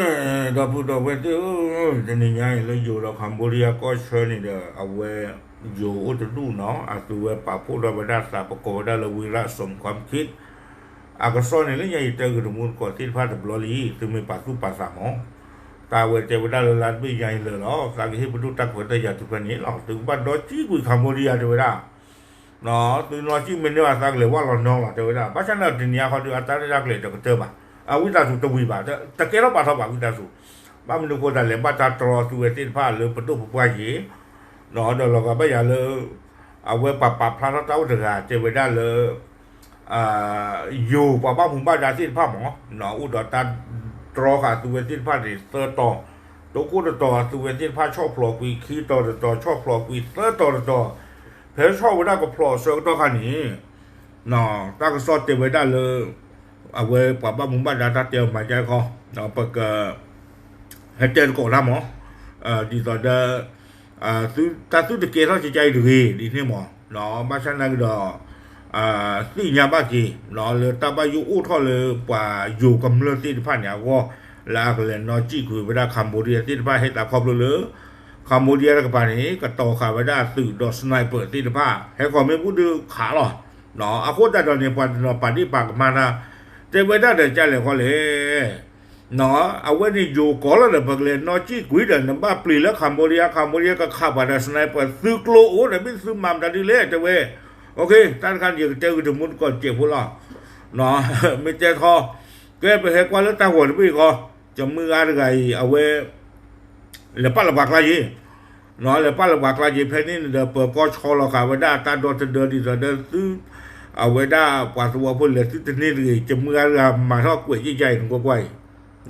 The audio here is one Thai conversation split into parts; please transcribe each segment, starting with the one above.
Eh, da pu da we te o de ni nya le yo da Cambodia ko shwe ni da a we yo o de du no a tu we pa pu da ba da sa pa ko da le wi ra som ความคิด อากาศนี่เลยใหญ่เตอกระมุนก่อที่พาดบลอลีถึงมีปาสุปาสามอตาเวเจวดาลลันไม่ใหญ่เลยเนาะสักที่ปุตุตักเวทยาตุกันนี้หรอกถึงบ้านดอจีกุยคัมโบเดียเจวดาเนาะถึงนอจีมันเนี่ยสักเลยว่าเราน้องละเจวดาเพราะฉะนั้นทีนี้เขาดูอัตราได้รักเลยจะเจอมาอาวิตาสุตวีบาแต่เกล้าปาทบาวิตาสุบ้านนดูโคตรเลยบ้านตาตรอสุเวติผ้าหรือประเนียราก็ไม่อยากเลยเอาจะเจอ่าอยู่ป่าบ้านผมานยาสิ้นผ้าหมอหนออุดรตันตรอค่ะ အဝိတာစုတဝီပါတကယ်တော့ပါတော့ပါဝိတာစုဘာမလို့ကိုယ်တိုင်လည်းပတ်တာတော်သူရဲ့တင်ဖာလို့ပတုပပွားကြီးနော်တော့လောကပဲရလို့အဝဲပပဖလာတော့တကတေဝဒါလို့အာယူပပမှုပါဒါတင်ဖာမောနော်ဥဒတာတော်ကသူရဲ့တင်ဖာတွေသတော်တို့ကိုတော်သူရဲ့တင်ဖာချော့ဖလော်ကွီခီတော်တော်ချော့ဖလော်ကွီသတော်တော်ဖဲချော့ဝဒါကဖလော်ဆောက်တော့ခါနီနော်တာကစော့တေဝဒါလို့ หนอปกให้งป้าดาตาเตียวมาใจคอเนโกรธหมอเอ่อดีต่อเดอ่าซื้อตาซื้อตะเกียบเท่าใจดูดีดีนี่หมอหนอมาชันนักดออ่าสี่ยาบ้าจีเนาะเลยตาบายู่อู้ท่อเลยป่าอยู่กับเรื่องที่ผ่านเนี่ยก็ลากเลยเนาะจี้คุยเวลาคัมโบเดียที่ผ่านให้ตาครอบเลยเลยคัมโบเดียแล้วก็ป่านนี้ก็ต่อขาไว้ได้สื่อดอสไนเปอร์ที่ผ่านให้ก่อนไม่พูดดูขาหรอเนาะอาโคตรตอนนี้ปานเนาะปานที่ปากมานะ เจ้าไว้ได้เดี๋ยวใจเลยเขาเลยเนาะเอาไว้นี่อยู่ก่อนแล้วเดี๋ยวเพิ่งเลยเนาะจี้คุยเดี๋ยวน้ำบาปลีแล้วคัมโบเดียคัมโบเดียก็ขับมาด้สไนเปอร์ซื้อโกลโอ้แต่ไม่ซื้อมามดันดีเลยเจ้าเว้ยโอเคท่านคันยังเจอถึงมุนก่อนเจ็บพวกเราเนาะไม่เจอคอแกไปเหตุการณ์แล้วตาหัวไม่ก็จะมืออะไรเอาไว้เลป้าละบักลายีเนาะเลป้าละบักลายีเพนี่เดี๋ยวเปิดก็ชอเราขาไว้ได้ตาโดนจะเดินดีจะเดินซื้อ เอาไว้ได้กว่าตัวพุ่นเลยที่นี่เลยจะมืออะไรมาทอดกล้วยใหญ่ๆของกล้วย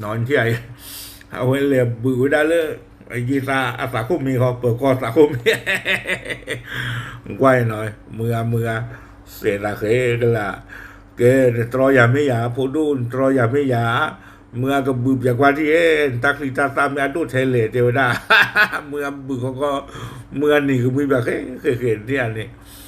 นอนที่ไหเอาไว้เลยบือได้เลยไอ้ยีซาอาสาคุมีเขาเปิดก็สาคุมี quay nói mưa mưa sẽ là cái cái là cái tro ya me ya phụ du tro ya me ya mưa cái bự ya qua đi ta khi ta ta me du thế lệ thế đó mưa bự có có mưa này cũng bị แบบ cái cái cái này này bự ya lên นี่กับเปียบยากอะไรกับเปียบยาตาบ้ามือมือซีเดียนี่มือตะมือก็ว่ามือเมซ่านี่อก็มือกัน